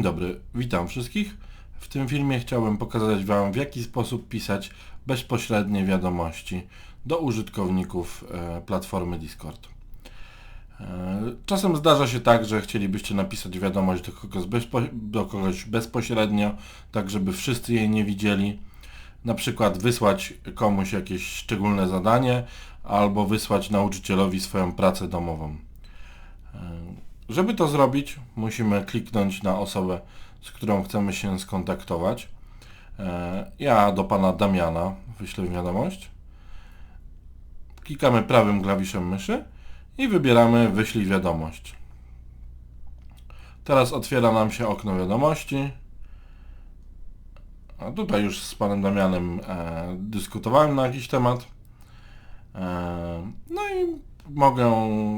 Dzień dobry, witam wszystkich. W tym filmie chciałbym pokazać Wam w jaki sposób pisać bezpośrednie wiadomości do użytkowników e, platformy Discord. E, Czasem zdarza się tak, że chcielibyście napisać wiadomość do kogoś, bezpo, do kogoś bezpośrednio, tak żeby wszyscy jej nie widzieli. Na przykład wysłać komuś jakieś szczególne zadanie albo wysłać nauczycielowi swoją pracę domową. Żeby to zrobić, musimy kliknąć na osobę, z którą chcemy się skontaktować. E, Ja do pana Damiana wyślę wiadomość. Klikamy prawym klawiszem myszy i wybieramy wyślij wiadomość. Teraz otwiera nam się okno wiadomości. A tutaj już z panem Damianem e, dyskutowałem na jakiś temat. Mogę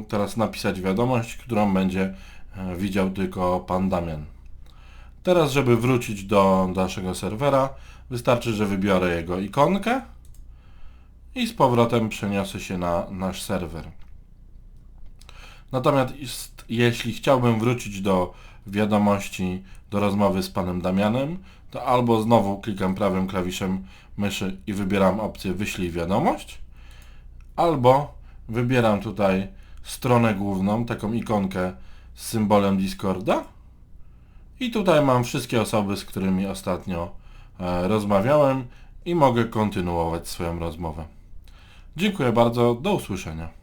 teraz napisać wiadomość, którą będzie e, widział tylko pan Damian. Teraz, żeby wrócić do naszego serwera, wystarczy, że wybiorę jego ikonkę i z powrotem przeniosę się na nasz serwer. Natomiast jeśli chciałbym wrócić do wiadomości, do rozmowy z panem Damianem, to albo znowu klikam prawym klawiszem myszy i wybieram opcję wyślij wiadomość, albo wybieram tutaj stronę główną, taką ikonkę z symbolem Discorda i tutaj mam wszystkie osoby, z którymi ostatnio e, rozmawiałem i mogę kontynuować swoją rozmowę. Dziękuję bardzo, do usłyszenia.